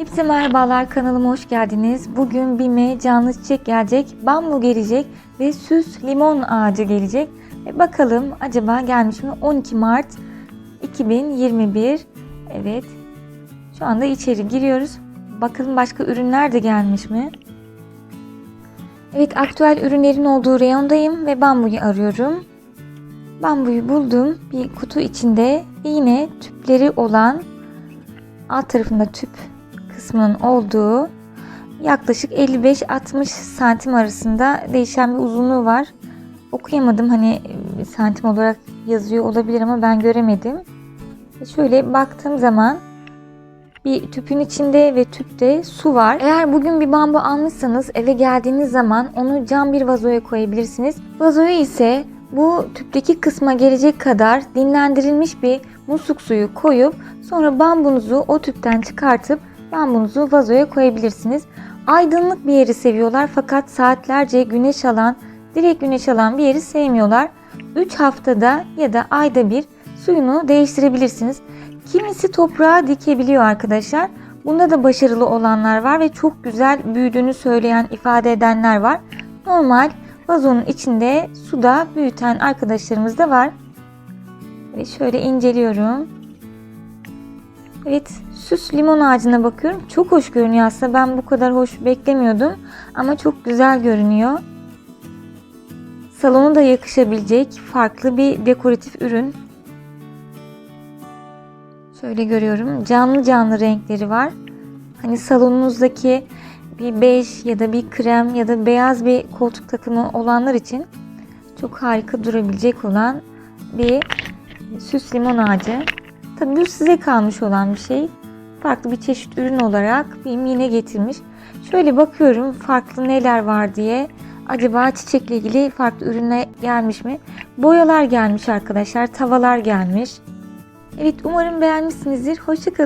Hepsi merhabalar kanalıma hoş geldiniz. Bugün BİM'e canlı çiçek gelecek, bambu gelecek ve süs limon ağacı gelecek. E bakalım acaba gelmiş mi? 12 Mart 2021. Evet. Şu anda içeri giriyoruz. Bakalım başka ürünler de gelmiş mi? Evet aktüel ürünlerin olduğu reyondayım ve bambuyu arıyorum. Bambuyu buldum. Bir kutu içinde yine tüpleri olan alt tarafında tüp kısmının olduğu yaklaşık 55-60 santim arasında değişen bir uzunluğu var. Okuyamadım hani e, santim olarak yazıyor olabilir ama ben göremedim. Şöyle baktığım zaman bir tüpün içinde ve tüpte su var. Eğer bugün bir bambu almışsanız eve geldiğiniz zaman onu cam bir vazoya koyabilirsiniz. Vazoya ise bu tüpteki kısma gelecek kadar dinlendirilmiş bir musluk suyu koyup sonra bambunuzu o tüpten çıkartıp bambunuzu vazoya koyabilirsiniz. Aydınlık bir yeri seviyorlar fakat saatlerce güneş alan, direkt güneş alan bir yeri sevmiyorlar. 3 haftada ya da ayda bir suyunu değiştirebilirsiniz. Kimisi toprağa dikebiliyor arkadaşlar. Bunda da başarılı olanlar var ve çok güzel büyüdüğünü söyleyen, ifade edenler var. Normal vazonun içinde suda büyüten arkadaşlarımız da var. Şöyle inceliyorum. Evet, süs limon ağacına bakıyorum. Çok hoş görünüyor aslında. Ben bu kadar hoş beklemiyordum. Ama çok güzel görünüyor. Salona da yakışabilecek farklı bir dekoratif ürün. Şöyle görüyorum. Canlı canlı renkleri var. Hani salonunuzdaki bir bej ya da bir krem ya da beyaz bir koltuk takımı olanlar için çok harika durabilecek olan bir süs limon ağacı. Tabii bu size kalmış olan bir şey. Farklı bir çeşit ürün olarak bir yine getirmiş. Şöyle bakıyorum farklı neler var diye. Acaba çiçekle ilgili farklı ürünler gelmiş mi? Boyalar gelmiş arkadaşlar. Tavalar gelmiş. Evet umarım beğenmişsinizdir. Hoşçakalın.